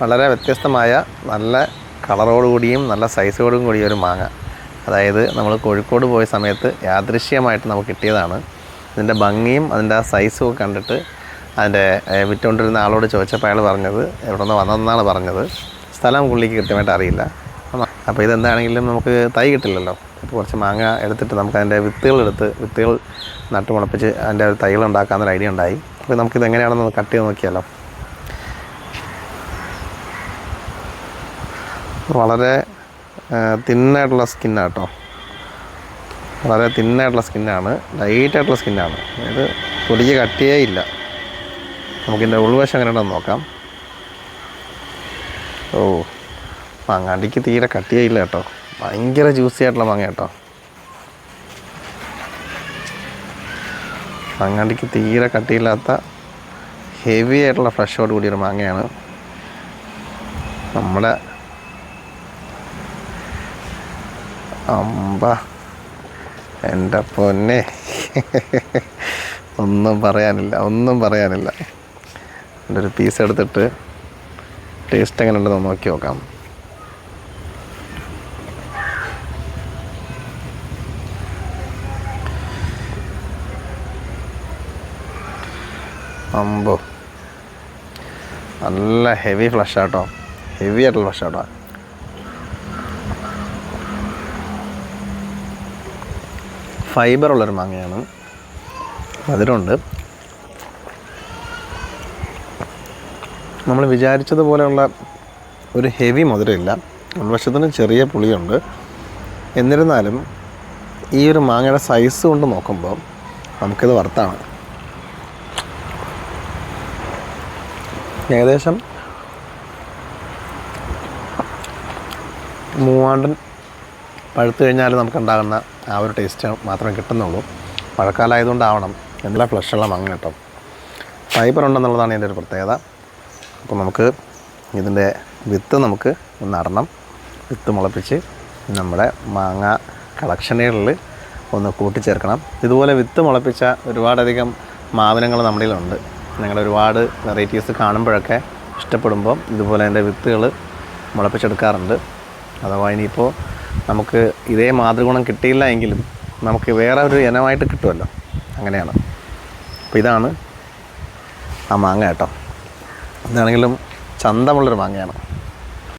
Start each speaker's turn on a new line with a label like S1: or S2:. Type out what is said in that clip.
S1: വളരെ വ്യത്യസ്തമായ നല്ല കളറോടുകൂടിയും നല്ല സൈസോടും കൂടിയ ഒരു മാങ്ങ. അതായത് നമ്മൾ കോഴിക്കോട് പോയ സമയത്ത് യാദൃശ്യമായിട്ട് നമുക്ക് കിട്ടിയതാണ്. ഇതിന്റെ ഭംഗിയും അതിന്റെ ആ സൈസും ഒക്കെ കണ്ടിട്ട് അതിന്റെ വിറ്റുകൊണ്ടിരുന്ന ആളോട് ചോദിച്ചപ്പോൾ അയാൾ പറഞ്ഞത് എവിടെ നിന്ന് വന്നതെന്നാണ് പറഞ്ഞത്. സ്ഥലം പുള്ളിക്ക് കൃത്യമായിട്ട് അറിയില്ല. അപ്പോൾ ഇതെന്താണെങ്കിലും നമുക്ക് തൈ കിട്ടില്ലല്ലോ. അപ്പോൾ കുറച്ച് മാങ്ങ എടുത്തിട്ട് നമുക്ക് അതിന്റെ വിത്തുകൾ എടുത്ത് വിത്തുകൾ നട്ട് മുളപ്പിച്ച് അതിന്റെ ഒരു തൈകൾ ഉണ്ടാക്കാമെന്നൊരു ഐഡിയ ഉണ്ടായി. അപ്പോൾ നമുക്കിത് എങ്ങനെയാണെന്ന് കട്ട് ചെയ്ത് നോക്കിയാലോ. വളരെ തിന്നായിട്ടുള്ള സ്കിന്നാണ് കേട്ടോ വളരെ തിന്നായിട്ടുള്ള സ്കിന്നാണ്. ലൈറ്റായിട്ടുള്ള സ്കിന്നാണ്. അതായത് പൊടിക്ക് കട്ടിയേ ഇല്ല. നമുക്കിതിന്റെ ഉൾവശം എങ്ങനെയുണ്ടെന്ന് നോക്കാം. ഓ മാങ്ങാണ്ടിക്ക് തീരെ കട്ടിയേ ഇല്ല കേട്ടോ. ഭയങ്കര ജ്യൂസി ആയിട്ടുള്ള മാങ്ങ കേട്ടോ. മാങ്ങാണ്ടിക്ക് തീരെ കട്ടിയില്ലാത്ത ഹെവി ആയിട്ടുള്ള ഫ്ലഷോട് കൂടിയൊരു മാങ്ങയാണ്. നമ്മുടെ അമ്പ. എന്റെ പൊന്നെ. ഒന്നും പറയാനില്ല ഒന്നും പറയാനില്ല. എന്റെ ഒരു പീസ് എടുത്തിട്ട് ടേസ്റ്റ് എങ്ങനെ ഉണ്ടെന്ന് നോക്കി നോക്കാം. അമ്പോ. നല്ല ഹെവി ഫ്ലഷ് ആട്ടോ. ഹെവി ആയിട്ടുള്ള ഫ്ലഷ് ആട്ടോ. ഫൈബർ ഉള്ളൊരു മാങ്ങയാണ് മധുരമുണ്ട് നമ്മൾ വിചാരിച്ചതുപോലെയുള്ള ഒരു ഹെവി മധുരമില്ല. ഉൾവശത്തിന് ചെറിയ പുളിയുണ്ട്. എന്നിരുന്നാലും ഈ ഒരു മാങ്ങയുടെ സൈസ് കൊണ്ട് നോക്കുമ്പോൾ നമുക്കിത് വർത്താണ് ഏകദേശം മൂവാണ്ടൻ പഴുത്ത് കഴിഞ്ഞാൽ നമുക്കുണ്ടാകുന്ന ആ ഒരു ടേസ്റ്റ് മാത്രമേ കിട്ടുന്നുള്ളൂ. മഴക്കാലമായതുകൊണ്ടാവണം. നല്ല ഫ്ലഷുള്ള മങ്ങ കേട്ടോ. ഫൈബർ ഉണ്ടെന്നുള്ളതാണ് ഇതിന്റെ ഒരു പ്രത്യേകത. അപ്പോൾ നമുക്ക് ഇതിന്റെ വിത്ത് നമുക്ക് നടണം വിത്ത് മുളപ്പിച്ച് നമ്മുടെ മാങ്ങ കളക്ഷനുകളിൽ ഒന്ന് കൂട്ടിച്ചേർക്കണം. ഇതുപോലെ വിത്ത് മുളപ്പിച്ച ഒരുപാടധികം മാവിനങ്ങൾ നമ്മുടെ കയ്യിലുണ്ട്. ഞങ്ങൾ ഒരുപാട് വെറൈറ്റീസ് കാണുമ്പോഴൊക്കെ ഇഷ്ടപ്പെടുമ്പോൾ ഇതുപോലെ അതിന്റെ വിത്തുകൾ മുളപ്പിച്ചെടുക്കാറുണ്ട്. അഥവാ ഇനിയിപ്പോൾ നമുക്ക് ഇതേ മാതൃഗുണം കിട്ടിയില്ല എങ്കിലും നമുക്ക് വേറെ ഒരു ഇനമായിട്ട് കിട്ടുമല്ലോ. അങ്ങനെയാണ്. അപ്പോൾ ഇതാണ് ആ മാങ്ങ കേട്ടോ. ഇതാണെങ്കിലും ചന്തമുള്ളൊരു മാങ്ങയാണ്.